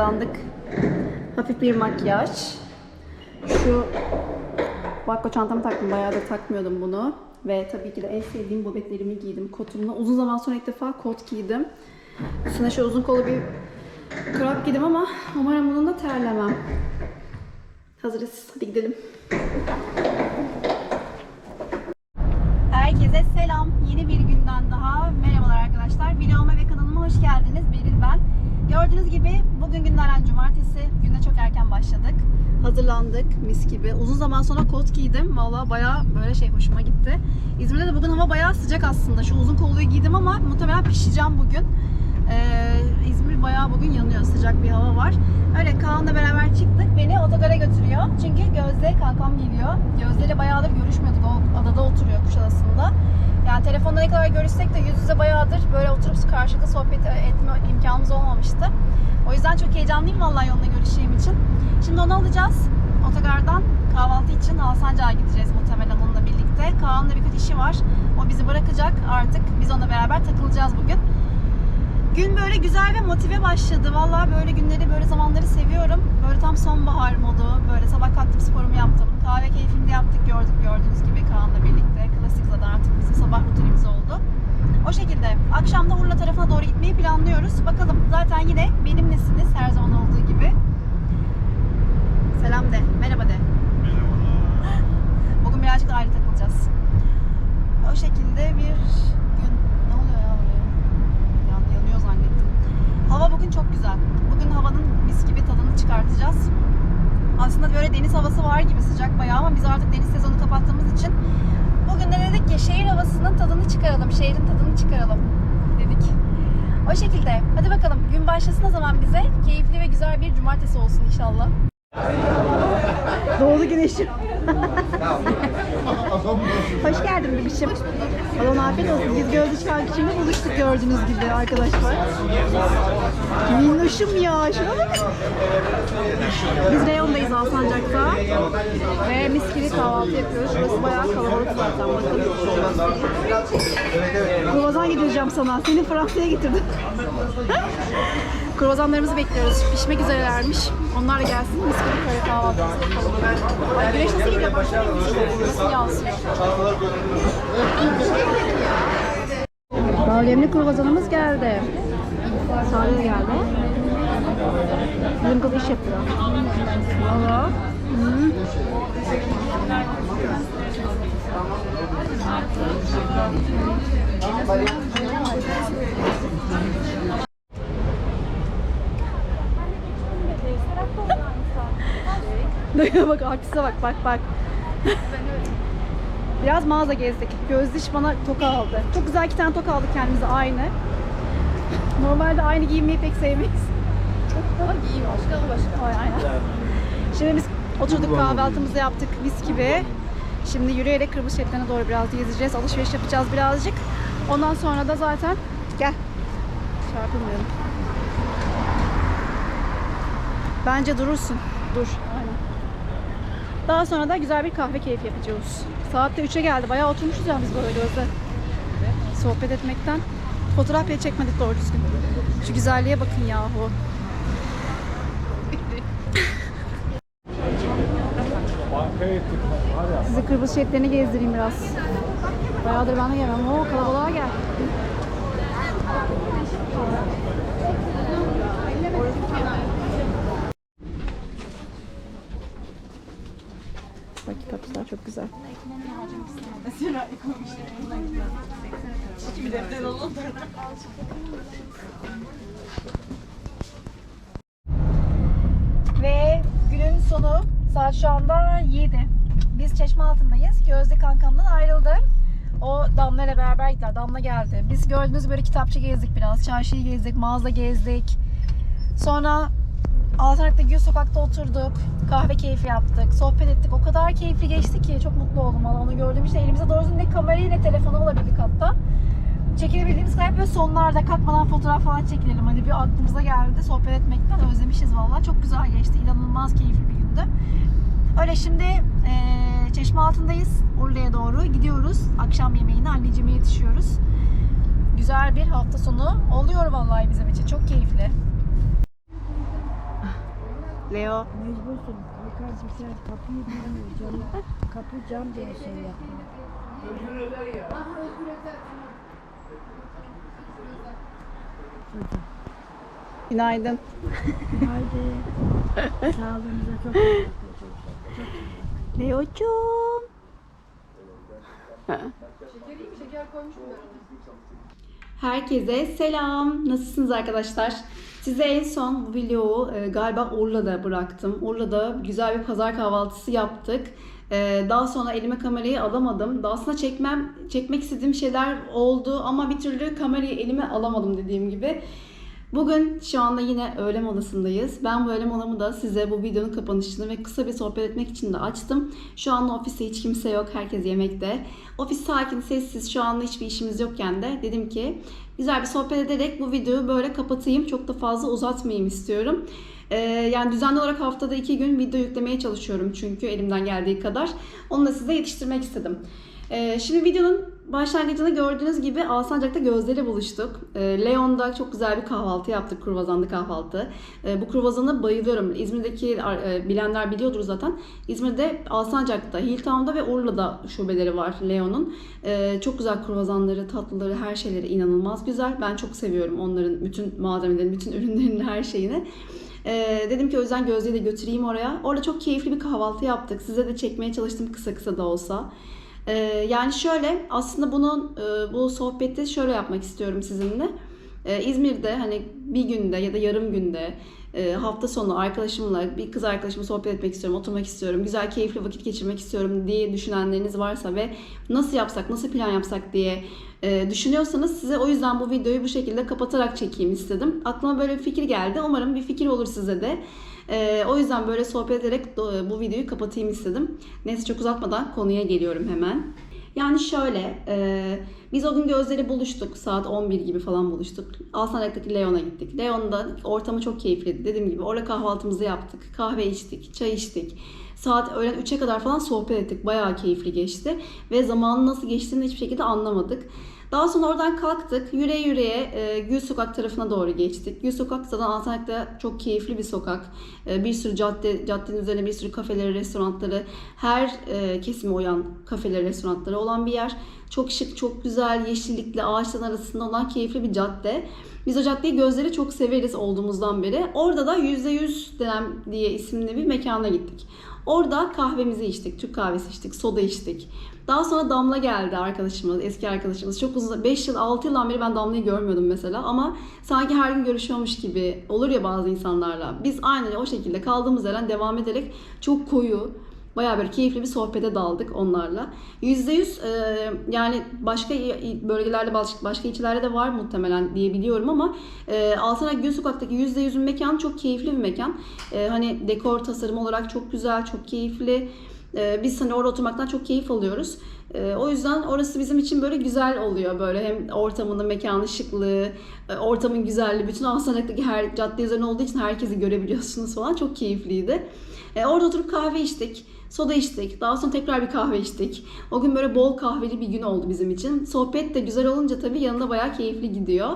hazırlandık. Hafif bir makyaj. Şu Vakko çantamı taktım. Bayağıdır takmıyordum bunu. Ve tabii ki de en sevdiğim bobetlerimi giydim kotumla. Uzun zaman sonra ilk defa kot giydim. Üstüne şu uzun kolu bir krop giydim ama umarım bununla terlemem. Hazırız. Hadi gidelim. Herkese selam. Yeni bir günden daha merhabalar arkadaşlar. Vloguma ve kanalıma hoş geldiniz. Beril ben. Cumartesi. Güne çok erken başladık. Hazırlandık mis gibi. Uzun zaman sonra kot giydim. Valla baya böyle şey hoşuma gitti. İzmir'de de bugün hava baya sıcak aslında. Şu uzun kolluyu giydim ama muhtemelen pişeceğim bugün. Ee, İzmir bayağı bugün yanıyor. Sıcak bir hava var. Öyle Kaan'la beraber çıktık. Beni otogara götürüyor. Çünkü Gözde kankam geliyor. Gözde ile bayağıdır görüşmüyorduk. O adada oturuyor Kuşadası'nda. Yani telefonda ne kadar görüşsek de yüz yüze bayağıdır böyle oturup karşılıklı sohbet etme imkanımız olmamıştı. O yüzden çok heyecanlıyım vallahi onunla görüşeceğim için. Şimdi onu alacağız. Otogardan kahvaltı için Alsancak'a gideceğiz muhtemelen onunla birlikte. Kaan'la birkaç işi var. O bizi bırakacak artık. Biz onunla beraber takılacağız bugün. Gün böyle güzel ve motive başladı. Vallahi böyle günleri, böyle zamanları seviyorum. Böyle tam sonbahar modu. Böyle sabah kalktım sporumu yaptım. Kahve keyfini de yaptık gördük gördüğünüz gibi Kaan'la birlikte. Klasik zaten artık bizim sabah rutinimiz oldu. O şekilde. Akşam da Urla tarafına doğru gitmeyi planlıyoruz. Bakalım zaten yine benimlesiniz her zaman olduğu gibi. Selam de, merhaba de. Bugün birazcık da ayrı takılacağız. O şekilde bir gün. Ne oluyor ya oraya? Yan, yanıyor zannettim. Hava bugün çok güzel. Bugün havanın mis gibi tadını çıkartacağız. Aslında böyle deniz havası var gibi sıcak bayağı ama biz artık deniz sezonu kapattığımız için bugün de dedik ki şehir havasının tadını çıkaralım, şehrin tadını çıkaralım dedik. O şekilde. Hadi bakalım gün başlasın o zaman bize. Keyifli ve güzel bir cumartesi olsun inşallah. Doğdu güneşim. Hoş geldin bebişim. Allah afiyet olsun. Biz Gözde Şarkıcı'yla buluştuk gördüğünüz gibi arkadaşlar. Minnoşum ya. Şuna bak. Biz reyondayız Alsancak'ta. Ve mis gibi kahvaltı yapıyoruz. Burası bayağı kalabalık zaten. Bakın. Kruvazan getireceğim sana. Seni Fransa'ya getirdim. Kruvazanlarımızı bekliyoruz. Pişmek üzerelermiş. Onlar da gelsin. Mis gibi köy kahvaltısı yapalım. Güneş nasıl gidiyor? Baksana nasıl yansıyor. Bademli kruvazanımız geldi. Sare geldi. Yıngıl iş yapıyor. Valla. Hı. Dayıya bak artiste bak bak bak. Biraz mağaza gezdik. Gözdeş bana toka aldı. Çok güzel iki tane toka aldık kendimize aynı. Normalde aynı giyinmeyi pek sevmeyiz. Ama giyim başka başka. Ay, aynen. Şimdi biz oturduk kahvaltımızı yaptık mis gibi. Şimdi yürüyerek Kırmızı Şeritlerine doğru biraz gezeceğiz. Alışveriş yapacağız birazcık. Ondan sonra da zaten gel. Çarpılmayalım. Bence durursun. Dur. Aynen. Daha sonra da güzel bir kahve keyfi yapacağız. Saat de 3'e geldi. Bayağı oturmuşuz ya biz böyle gözde. Sohbet etmekten. Fotoğraf bile çekmedik doğru düzgün. Şu güzelliğe bakın yahu. Size Kıbrıs şeritlerini gezdireyim biraz. Bayağıdır ben de gelmem. Oo kalabalığa gel. Bak kitapçılar çok güzel. Ve günün sonu saat şu anda 7. Biz çeşme altındayız. Gözde kankamdan ayrıldım. O Damla ile beraber gittiler. Damla geldi. Biz gördüğünüz böyle kitapçı gezdik biraz. Çarşıyı gezdik, mağaza gezdik. Sonra Alsancak'ta Gül Sokak'ta oturduk. Kahve keyfi yaptık. Sohbet ettik. O kadar keyifli geçti ki. Çok mutlu oldum valla onu gördüm. İşte elimizde doğrusu ne kamerayı ne telefonu bulabildik hatta. Çekilebildiğimiz kadar böyle sonlarda kalkmadan fotoğraf falan çekilelim. Hani bir aklımıza geldi. Sohbet etmekten özlemişiz valla. Çok güzel geçti. İnanılmaz keyifli bir gündü. Öyle şimdi eee çeşme altındayız. Urla'ya doğru gidiyoruz. Akşam yemeğine anneciğime yetişiyoruz. Güzel bir hafta sonu oluyor vallahi bizim için. Çok keyifli. Leo. Mecbursun. Kalkarsın sen kapıyı bilmiyor. Cam, kapı cam diye şey yapıyor. Hadi. Günaydın. Haydi. Sağlığınıza çok iyi bakın çocuklar. Çok iyi. Leo'cum. Herkese selam. Nasılsınız arkadaşlar? Size en son bu videoyu e, galiba Urla'da bıraktım. Urla'da güzel bir pazar kahvaltısı yaptık. E, daha sonra elime kamerayı alamadım. Daha sonra çekmem, çekmek istediğim şeyler oldu ama bir türlü kamerayı elime alamadım dediğim gibi. Bugün şu anda yine öğle molasındayız. Ben bu öğle molamı da size bu videonun kapanışını ve kısa bir sohbet etmek için de açtım. Şu anda ofiste hiç kimse yok. Herkes yemekte. Ofis sakin, sessiz. Şu anda hiçbir işimiz yokken de dedim ki güzel bir sohbet ederek bu videoyu böyle kapatayım. Çok da fazla uzatmayayım istiyorum. Ee, yani düzenli olarak haftada iki gün video yüklemeye çalışıyorum çünkü elimden geldiği kadar. Onu da size yetiştirmek istedim. Ee, şimdi videonun başlangıcında gördüğünüz gibi Alsancak'ta Gözde'yle buluştuk. Ee, Leon'da çok güzel bir kahvaltı yaptık, kruvazanlı kahvaltı. Ee, bu kruvazana bayılıyorum. İzmir'deki e, bilenler biliyordur zaten. İzmir'de Alsancak'ta, Hilltown'da ve Urla'da şubeleri var Leon'un. Çok güzel kruvazanları, tatlıları, her şeyleri inanılmaz güzel. Ben çok seviyorum onların bütün malzemelerini, bütün ürünlerini, her şeyini. Ee, dedim ki o yüzden Gözde'yi de götüreyim oraya. Orada çok keyifli bir kahvaltı yaptık. Size de çekmeye çalıştım kısa kısa da olsa. Ee, yani şöyle aslında bunun e, bu sohbeti şöyle yapmak istiyorum sizinle. Ee, İzmir'de hani bir günde ya da yarım günde e, hafta sonu arkadaşımla bir kız arkadaşımla sohbet etmek istiyorum, oturmak istiyorum, güzel keyifli vakit geçirmek istiyorum diye düşünenleriniz varsa ve nasıl yapsak, nasıl plan yapsak diye e, düşünüyorsanız size o yüzden bu videoyu bu şekilde kapatarak çekeyim istedim. Aklıma böyle bir fikir geldi. Umarım bir fikir olur size de. Ee, o yüzden böyle sohbet ederek bu videoyu kapatayım istedim. Neyse çok uzatmadan konuya geliyorum hemen. Yani şöyle, e, biz o gün Gözleri buluştuk. Saat 11 gibi falan buluştuk. Alsancak'taki Leon'a gittik. Leon'da ortamı çok keyifliydi. Dediğim gibi orada kahvaltımızı yaptık. Kahve içtik, çay içtik. Saat öğlen 3'e kadar falan sohbet ettik. Bayağı keyifli geçti. Ve zamanın nasıl geçtiğini hiçbir şekilde anlamadık. Daha sonra oradan kalktık. Yürüye yürüye e, Gül Sokak tarafına doğru geçtik. Gül Sokak zaten Alsancak'ta çok keyifli bir sokak. E, bir sürü cadde, caddenin üzerine bir sürü kafeleri, restoranları, her e, kesime uyan kafeleri, restoranları olan bir yer. Çok şık, çok güzel, yeşillikli, ağaçların arasında olan keyifli bir cadde. Biz o caddeyi gözleri çok severiz olduğumuzdan beri. Orada da %100 denen diye isimli bir mekana gittik. Orada kahvemizi içtik, Türk kahvesi içtik, soda içtik. Daha sonra Damla geldi arkadaşımız, eski arkadaşımız. Çok uzun, 5 yıl, 6 yıldan beri ben Damla'yı görmüyordum mesela. Ama sanki her gün görüşüyormuş gibi olur ya bazı insanlarla. Biz aynı o şekilde kaldığımız yerden devam ederek çok koyu, Bayağı böyle keyifli bir sohbete daldık onlarla. %100 e, yani başka bölgelerde, başka, ilçelerde de var muhtemelen diye biliyorum ama e, Alsanak Gül Sokak'taki %100'ün mekanı çok keyifli bir mekan. E, hani dekor tasarım olarak çok güzel, çok keyifli. E, biz hani orada oturmaktan çok keyif alıyoruz. E, o yüzden orası bizim için böyle güzel oluyor böyle hem ortamının mekanı şıklığı, e, ortamın güzelliği, bütün Alsanak'taki her cadde üzerine olduğu için herkesi görebiliyorsunuz falan çok keyifliydi. E, orada oturup kahve içtik. Soda içtik. Daha sonra tekrar bir kahve içtik. O gün böyle bol kahveli bir gün oldu bizim için. Sohbet de güzel olunca tabii yanında bayağı keyifli gidiyor.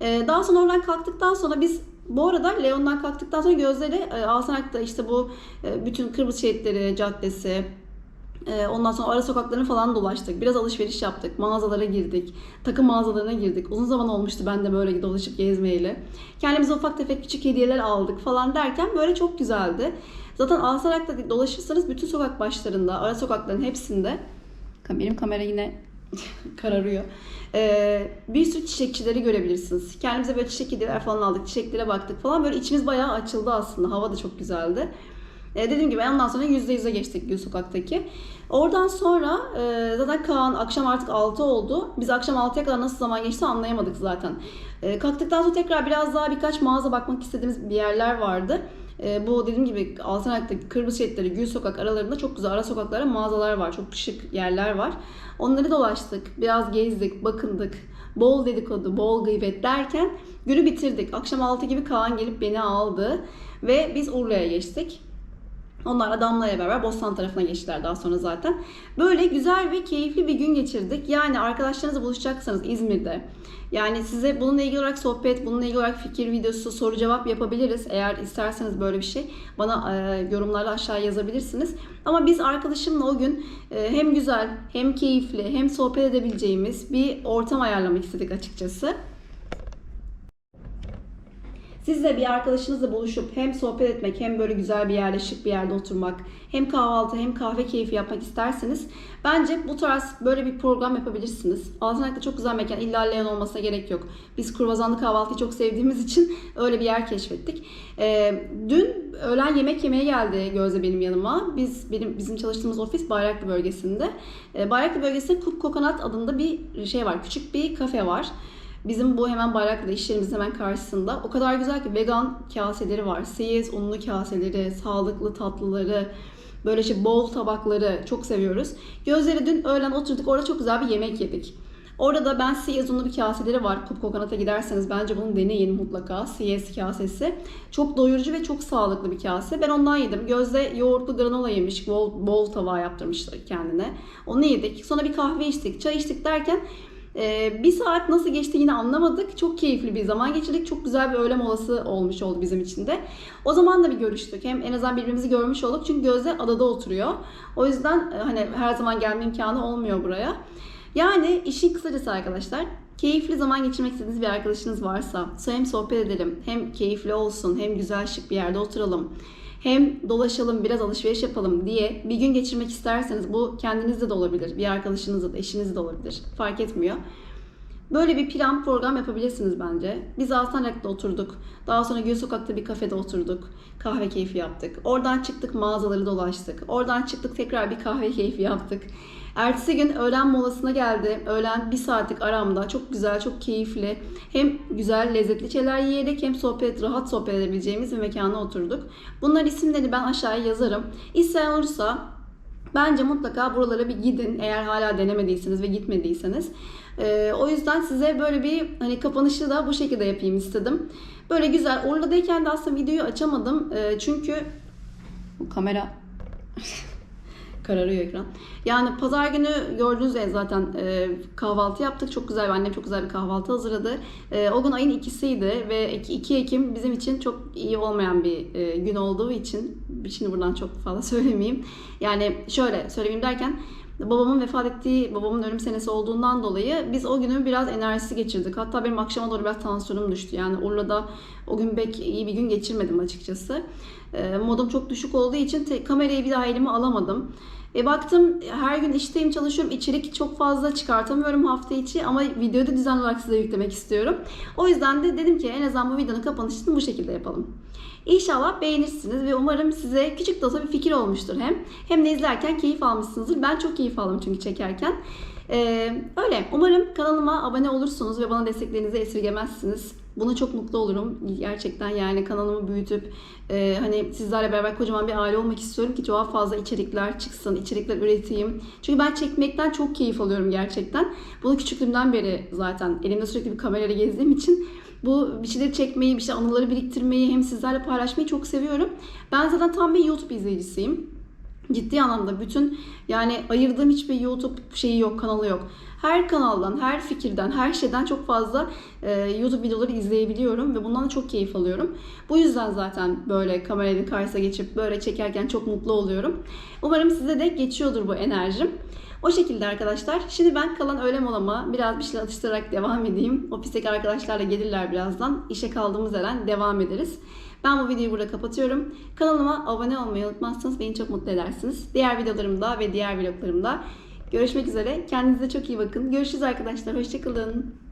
Ee, daha sonra oradan kalktıktan sonra biz bu arada Leon'dan kalktıktan sonra gözleri e, Alsanak'ta işte bu e, bütün Kıbrıs Şehitleri Caddesi, e, ondan sonra ara sokaklarını falan dolaştık. Biraz alışveriş yaptık. Mağazalara girdik. Takım mağazalarına girdik. Uzun zaman olmuştu ben de böyle dolaşıp gezmeyeli. Kendimize ufak tefek küçük hediyeler aldık falan derken böyle çok güzeldi. Zaten Alsarak'ta dolaşırsanız bütün sokak başlarında, ara sokakların hepsinde benim kamera yine kararıyor. Ee, bir sürü çiçekçileri görebilirsiniz. Kendimize böyle çiçek hediyeler falan aldık. Çiçeklere baktık falan. Böyle içimiz bayağı açıldı aslında. Hava da çok güzeldi. Ee, dediğim gibi ondan sonra %100'e geçtik Gül Sokak'taki. Oradan sonra e, zaten Kaan akşam artık 6 oldu. Biz akşam 6'ya kadar nasıl zaman geçti anlayamadık zaten. E, kalktıktan sonra tekrar biraz daha birkaç mağaza bakmak istediğimiz bir yerler vardı. E, bu dediğim gibi Alsanak'taki Kıbrıs Şehitleri, Gül Sokak aralarında çok güzel ara sokaklara mağazalar var. Çok şık yerler var. Onları dolaştık. Biraz gezdik, bakındık. Bol dedikodu, bol gıybet derken günü bitirdik. Akşam 6 gibi Kaan gelip beni aldı. Ve biz Urla'ya geçtik. Onlar Damla ile beraber Bostan tarafına geçtiler daha sonra zaten. Böyle güzel ve keyifli bir gün geçirdik. Yani arkadaşlarınızla buluşacaksanız İzmir'de yani size bununla ilgili olarak sohbet, bununla ilgili olarak fikir videosu, soru cevap yapabiliriz. Eğer isterseniz böyle bir şey bana e, yorumlarla aşağıya yazabilirsiniz. Ama biz arkadaşımla o gün e, hem güzel, hem keyifli, hem sohbet edebileceğimiz bir ortam ayarlamak istedik açıkçası. Siz de bir arkadaşınızla buluşup hem sohbet etmek hem böyle güzel bir yerde, şık bir yerde oturmak, hem kahvaltı hem kahve keyfi yapmak isterseniz bence bu tarz böyle bir program yapabilirsiniz. Altınkaya'da çok güzel mekan. İlla Leon olmasına gerek yok. Biz kurvazanlı kahvaltıyı çok sevdiğimiz için öyle bir yer keşfettik. Ee, dün öğlen yemek yemeye geldi Gözde benim yanıma. Biz benim bizim çalıştığımız ofis Bayraklı bölgesinde. Ee, Bayraklı bölgesinde Cook Coconut adında bir şey var. Küçük bir kafe var. Bizim bu hemen Bayraklı'da iş yerimizin hemen karşısında. O kadar güzel ki vegan kaseleri var. Siyez unlu kaseleri, sağlıklı tatlıları, böyle şey bol tabakları çok seviyoruz. Gözleri dün öğlen oturduk orada çok güzel bir yemek yedik. Orada da ben Siyez unlu bir kaseleri var. Kup Kokonat'a giderseniz bence bunu deneyin mutlaka. Siyez kasesi. Çok doyurucu ve çok sağlıklı bir kase. Ben ondan yedim. Gözde yoğurtlu granola yemiş. Bol, bol tabağı yaptırmıştı kendine. Onu yedik. Sonra bir kahve içtik. Çay içtik derken ee, bir saat nasıl geçti yine anlamadık. Çok keyifli bir zaman geçirdik. Çok güzel bir öğle molası olmuş oldu bizim için de. O zaman da bir görüştük. Hem en azından birbirimizi görmüş olduk. Çünkü Gözde adada oturuyor. O yüzden e, hani her zaman gelme imkanı olmuyor buraya. Yani işin kısacası arkadaşlar keyifli zaman geçirmek istediğiniz bir arkadaşınız varsa hem sohbet edelim hem keyifli olsun hem güzel şık bir yerde oturalım hem dolaşalım biraz alışveriş yapalım diye bir gün geçirmek isterseniz bu kendinizde de olabilir bir arkadaşınızla da eşinizle de olabilir fark etmiyor. Böyle bir plan program yapabilirsiniz bence. Biz Alsancak'ta oturduk. Daha sonra Gül Sokak'ta bir kafede oturduk. Kahve keyfi yaptık. Oradan çıktık mağazaları dolaştık. Oradan çıktık tekrar bir kahve keyfi yaptık. Ertesi gün öğlen molasına geldi. Öğlen bir saatlik aramda çok güzel, çok keyifli. Hem güzel, lezzetli şeyler yiyerek hem sohbet, rahat sohbet edebileceğimiz bir mekana oturduk. Bunlar isimlerini ben aşağıya yazarım. İsteyen olursa Bence mutlaka buralara bir gidin eğer hala denemediyseniz ve gitmediyseniz. Ee, o yüzden size böyle bir hani kapanışı da bu şekilde yapayım istedim. Böyle güzel. Urla'dayken de aslında videoyu açamadım. Ee, çünkü bu kamera kararıyor ekran. Yani pazar günü gördüğünüz gibi zaten e, kahvaltı yaptık. Çok güzel. Annem çok güzel bir kahvaltı hazırladı. E, o gün ayın ikisiydi ve 2 Ekim bizim için çok iyi olmayan bir e, gün olduğu için şimdi buradan çok fazla söylemeyeyim. Yani şöyle söylemeyeyim derken babamın vefat ettiği, babamın ölüm senesi olduğundan dolayı biz o günü biraz enerjisi geçirdik. Hatta benim akşama doğru biraz tansiyonum düştü. Yani Urla'da o gün pek iyi bir gün geçirmedim açıkçası. E, modum çok düşük olduğu için kamerayı bir daha elime alamadım. E baktım her gün işteyim çalışıyorum. İçerik çok fazla çıkartamıyorum hafta içi ama videoyu düzenli olarak size yüklemek istiyorum. O yüzden de dedim ki en azından bu videonun kapanışını bu şekilde yapalım. İnşallah beğenirsiniz ve umarım size küçük de olsa bir fikir olmuştur hem. Hem de izlerken keyif almışsınızdır. Ben çok keyif aldım çünkü çekerken. Ee, öyle. Umarım kanalıma abone olursunuz ve bana desteklerinizi esirgemezsiniz. Buna çok mutlu olurum. Gerçekten yani kanalımı büyütüp e, hani sizlerle beraber kocaman bir aile olmak istiyorum ki çok fazla içerikler çıksın, içerikler üreteyim. Çünkü ben çekmekten çok keyif alıyorum gerçekten. Bunu küçüklüğümden beri zaten elimde sürekli bir kamerayla gezdiğim için bu bir şeyleri çekmeyi, bir şey anıları biriktirmeyi hem sizlerle paylaşmayı çok seviyorum. Ben zaten tam bir YouTube izleyicisiyim. Ciddi anlamda bütün yani ayırdığım hiçbir YouTube şeyi yok, kanalı yok. Her kanaldan, her fikirden, her şeyden çok fazla e, YouTube videoları izleyebiliyorum ve bundan da çok keyif alıyorum. Bu yüzden zaten böyle kameranın karşısına geçip böyle çekerken çok mutlu oluyorum. Umarım size de geçiyordur bu enerjim. O şekilde arkadaşlar. Şimdi ben kalan öğle molama biraz bir şeyler atıştırarak devam edeyim. Ofisteki arkadaşlar da gelirler birazdan. İşe kaldığımız yerden devam ederiz. Ben bu videoyu burada kapatıyorum. Kanalıma abone olmayı unutmazsanız beni çok mutlu edersiniz. Diğer videolarımda ve diğer vloglarımda görüşmek üzere. Kendinize çok iyi bakın. Görüşürüz arkadaşlar. Hoşçakalın.